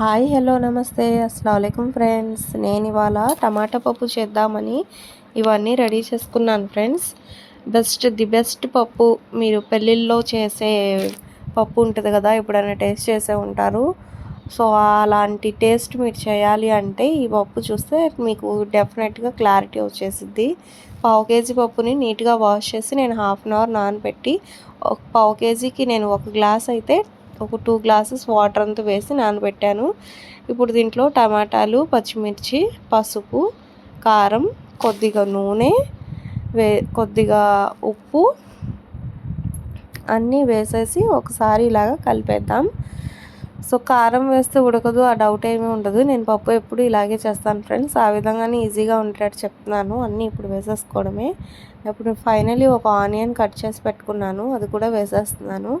Hi hello నమస్తే. అస్సలం friends. నేను ఇవాళ టమాటా పప్పు చేద్దామని ఇవన్నీ రెడీ చేసుకున్నాను ఫ్రెండ్స్. బెస్ట్ ది బెస్ట్ పప్పు. మీరు పెళ్ళిళ్ళలో చేసే పప్పు ఉంటుంది కదా ఎప్పుడైనా టేస్ట్ చేసే ఉంటారు. సో అలాంటి టేస్ట్ మీరు చేయాలి అంటే ఈ పప్పు చూస్తే మీకు డెఫినెట్గా క్లారిటీ వచ్చేసిద్ది. పావు కేజీ పప్పుని నీట్గా వాష్ చేసి నేను హాఫ్ అన్ అవర్ నానబెట్టి ఒక పావు కేజీకి నేను ఒక గ్లాస్ అయితే ఒక టూ గ్లాసెస్ వాటర్ అంతా వేసి నానబెట్టాను. ఇప్పుడు దీంట్లో టమాటాలు పచ్చిమిర్చి పసుపు కారం కొద్దిగా నూనె వే కొద్దిగా ఉప్పు అన్నీ వేసేసి ఒకసారి ఇలాగా కలిపేద్దాం. సో కారం వేస్తే ఉడకదు ఆ డౌట్ ఏమీ ఉండదు. నేను పప్పు ఎప్పుడు ఇలాగే చేస్తాను ఫ్రెండ్స్ ఆ విధంగానే ఈజీగా ఉండేటట్టు చెప్తున్నాను. అన్నీ ఇప్పుడు వేసేసుకోవడమే. ఇప్పుడు ఫైనలీ ఒక ఆనియన్ కట్ చేసి పెట్టుకున్నాను. అది కూడా వేసేస్తున్నాను.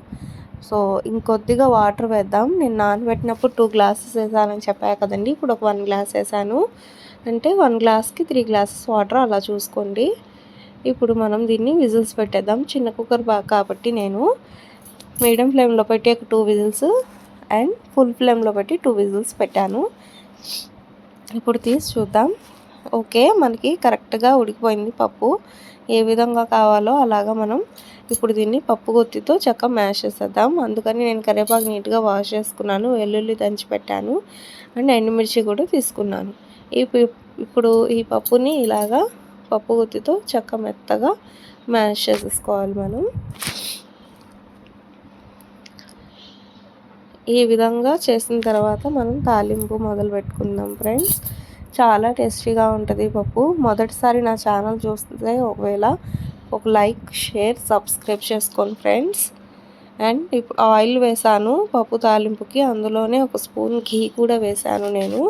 సో ఇంకొద్దిగా వాటర్ వేద్దాం. నేను నానబెట్టినప్పుడు టూ గ్లాసెస్ వేసానని చెప్పా కదండి. ఇప్పుడు ఒక వన్ గ్లాస్ వేసాను. అంటే వన్ గ్లాస్కి త్రీ గ్లాసెస్ వాటర్ అలా చూసుకోండి. ఇప్పుడు మనం దీన్ని విజిల్స్ పెట్టేద్దాం. చిన్న కుక్కర్ బాగా కాబట్టి నేను మీడియం ఫ్లేమ్లో పెట్టి ఒక టూ విజిల్స్ అండ్ ఫుల్ ఫ్లేమ్లో పెట్టి టూ విజిల్స్ పెట్టాను. ఇప్పుడు తీసి చూద్దాం. ఓకే మనకి కరెక్ట్గా ఉడికిపోయింది పప్పు. ఏ విధంగా కావాలో అలాగా మనం ఇప్పుడు దీన్ని పప్పు గుత్తితో చక్క మ్యాష్ చేసేద్దాం. అందుకని నేను కరివేపాకు నీట్గా వాష్ చేసుకున్నాను వెల్లుల్లి దంచి పెట్టాను అండ్ ఎండుమిర్చి కూడా తీసుకున్నాను. ఈ ఇప్పుడు ఈ పప్పుని ఇలాగా పప్పు గుత్తితో చక్క మెత్తగా మ్యాష్ చేసేసుకోవాలి మనం. ఈ విధంగా చేసిన తర్వాత మనం తాలింపు మొదలు పెట్టుకుందాం ఫ్రెండ్స్. చాలా టేస్టీగా ఉంటుంది పప్పు. మొదటిసారి నా ఛానల్ చూస్తే ఒకవేళ ఒక లైక్ షేర్ సబ్స్క్రైబ్ చేసుకోండి ఫ్రెండ్స్. అండ్ ఇప్పుడు ఆయిల్ వేసాను పప్పు తాలింపుకి. అందులోనే ఒక స్పూన్ ఘీ కూడా వేసాను నేను.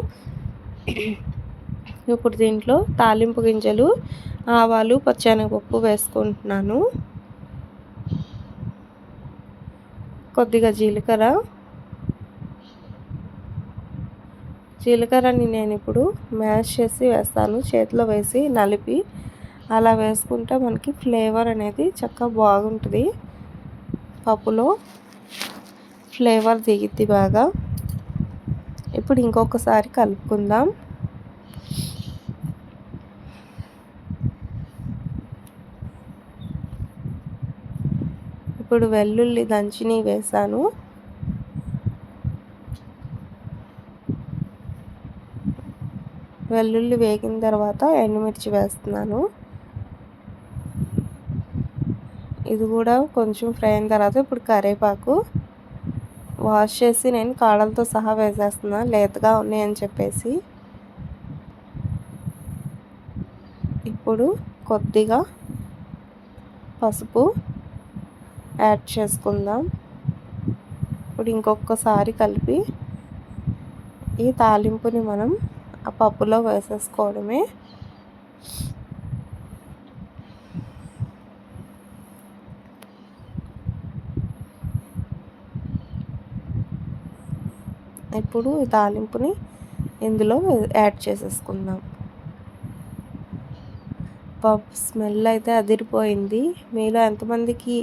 ఇప్పుడు దీంట్లో తాలింపు గింజలు ఆవాలు పచ్చనగపప్పు వేసుకుంటున్నాను. కొద్దిగా జీలకర్ర జీలకర్రని నేను ఇప్పుడు మ్యాష్ చేసి వేస్తాను. చేతిలో వేసి నలిపి అలా వేసుకుంటే మనకి ఫ్లేవర్ అనేది చక్కగా బాగుంటుంది. పప్పులో ఫ్లేవర్ దిగిద్ది బాగా. ఇప్పుడు ఇంకొకసారి కలుపుకుందాం. ఇప్పుడు వెల్లుల్లి దంచిని వేసాను. వెల్లుల్లి వేగిన తర్వాత ఎండుమిర్చి వేస్తున్నాను. ఇది కూడా కొంచెం ఫ్రై అయిన తర్వాత ఇప్పుడు కరివేపాకు వాష్ చేసి నేను కాడలతో సహా వేసేస్తున్నాను లేతగా ఉన్నాయని చెప్పేసి. ఇప్పుడు కొద్దిగా పసుపు యాడ్ చేసుకుందాం. ఇప్పుడు ఇంకొకసారి కలిపి ఈ తాలింపుని మనం ఆ పప్పులో వేసేసుకోవడమే. ఇప్పుడు ఈ తాలింపుని ఇందులో యాడ్ చేసేసుకుందాం. పప్పు స్మెల్ అయితే అదిరిపోయింది. మీలో ఎంతమందికి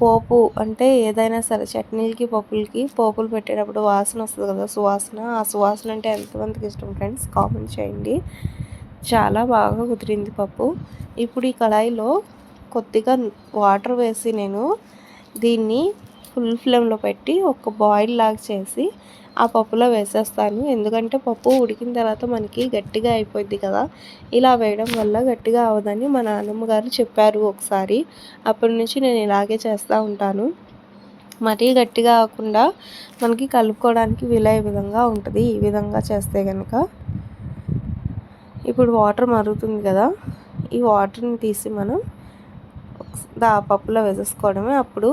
పోపు అంటే ఏదైనా సరే చట్నీలకి పప్పులకి పోపులు పెట్టేటప్పుడు వాసన వస్తుంది కదా సువాసన. ఆ సువాసన అంటే ఎంతమందికి ఇష్టం ఫ్రెండ్స్? కామెంట్ చేయండి. చాలా బాగా కుదిరింది పప్పు. ఇప్పుడు ఈ కళాయిలో కొద్దిగా వాటర్ వేసి నేను దీన్ని ఫుల్ ఫ్లేమ్లో పెట్టి ఒక బాయిల్ లాగా చేసి ఆ పప్పులో వేసేస్తాను. ఎందుకంటే పప్పు ఉడికిన తర్వాత మనకి గట్టిగా అయిపోద్ది కదా. ఇలా వేయడం వల్ల గట్టిగా అవదని మా నాన్నమ్మ గారు చెప్పారు ఒకసారి. అప్పటి నుంచి నేను ఇలాగే చేస్తూ ఉంటాను. మరీ గట్టిగా కాకుండా మనకి కలుపుకోవడానికి వీలయ్యే విధంగా ఉంటుంది. ఈ విధంగా చేస్తే కనుక ఇప్పుడు వాటర్ మరుగుతుంది కదా. ఈ వాటర్ని తీసి మనం దా పప్పులో వేసేసుకోవడమే. అప్పుడు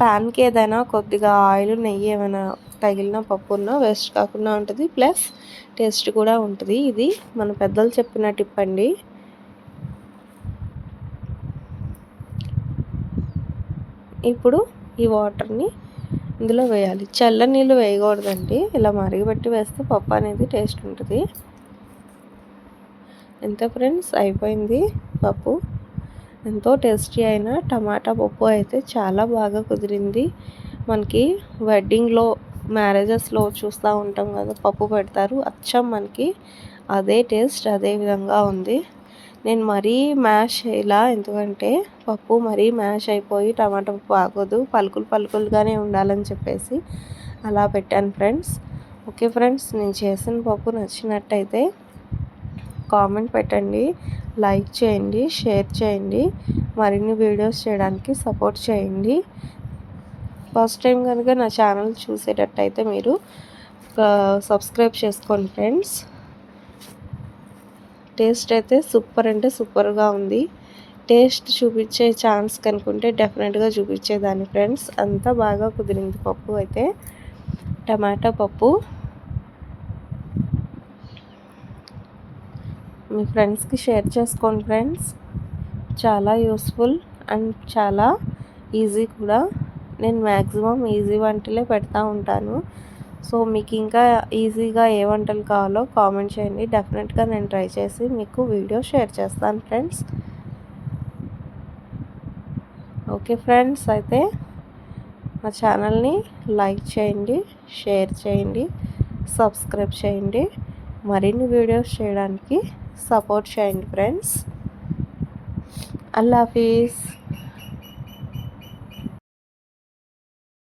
ప్యాన్కి ఏదైనా కొద్దిగా ఆయిల్ నెయ్యి ఏమైనా తగిలిన పప్పు ఉన్నా వేస్ట్ కాకుండా ఉంటుంది. ప్లస్ టేస్ట్ కూడా ఉంటుంది. ఇది మన పెద్దలు చెప్పిన టిప్ అండి. ఇప్పుడు ఈ వాటర్ని ఇందులో వేయాలి. చల్ల నీళ్ళు వేయకూడదండి. ఇలా మరిగిపెట్టి వేస్తే పప్పు అనేది టేస్ట్ ఉంటుంది. ఎంత ఫ్రెండ్స్? అయిపోయింది పప్పు. ఎంతో టేస్టీ అయిన టమాటా పప్పు అయితే చాలా బాగా కుదిరింది. మనకి వెడ్డింగ్లో మ్యారేజెస్లో చూస్తూ ఉంటాం కదా పప్పు పెడతారు. అచ్చం మనకి అదే టేస్ట్ అదే విధంగా ఉంది. నేను మరీ మ్యాష్ ఇలా ఎందుకంటే పప్పు మరీ మ్యాష్ అయిపోయి టమాటా పప్పు ఆగదు పలుకులు పలుకులుగానే ఉండాలని చెప్పేసి అలా పెట్టాను ఫ్రెండ్స్ ఓకే ఫ్రెండ్స్ నేను చేసిన పప్పు నచ్చినట్టయితే కామెంట్ పెట్టండి లైక్ చేయండి షేర్ చేయండి మరిన్ని వీడియోస్ చేయడానికి సపోర్ట్ చేయండి. ఫస్ట్ టైం కనుక నా ఛానల్ చూసేటట్టయితే మీరు సబ్స్క్రైబ్ చేసుకోండి ఫ్రెండ్స్. టేస్ట్ అయితే సూపర్ అంటే సూపర్గా ఉంది. టేస్ట్ చూపించే ఛాన్స్ కనుకుంటే డెఫినెట్గా చూపించేదాన్ని ఫ్రెండ్స్. అంతా బాగా కుదిరింది పప్పు అయితే. టమాటా పప్పు. మీ ఫ్రెండ్స్కి షేర్ చేసుకోండి ఫ్రెండ్స్. చాలా యూస్ఫుల్ అండ్ చాలా ఈజీ కూడా. నేను మ్యాక్సిమం ఈజీ వంటలే పెడతా ఉంటాను. సో మీకు ఇంకా ఈజీగా ఏ వంటలు కావాలో కామెంట్ చేయండి. డెఫినెట్గా నేను ట్రై చేసి మీకు వీడియో షేర్ చేస్తాను ఫ్రెండ్స్. ఓకే ఫ్రెండ్స్ అయితే మా ఛానల్ని లైక్ చేయండి షేర్ చేయండి సబ్స్క్రైబ్ చేయండి. మరిన్ని వీడియోస్ చేయడానికి సపోర్ట్ చేయండి ఫ్రెండ్స్. అల్లా హాఫీజ్.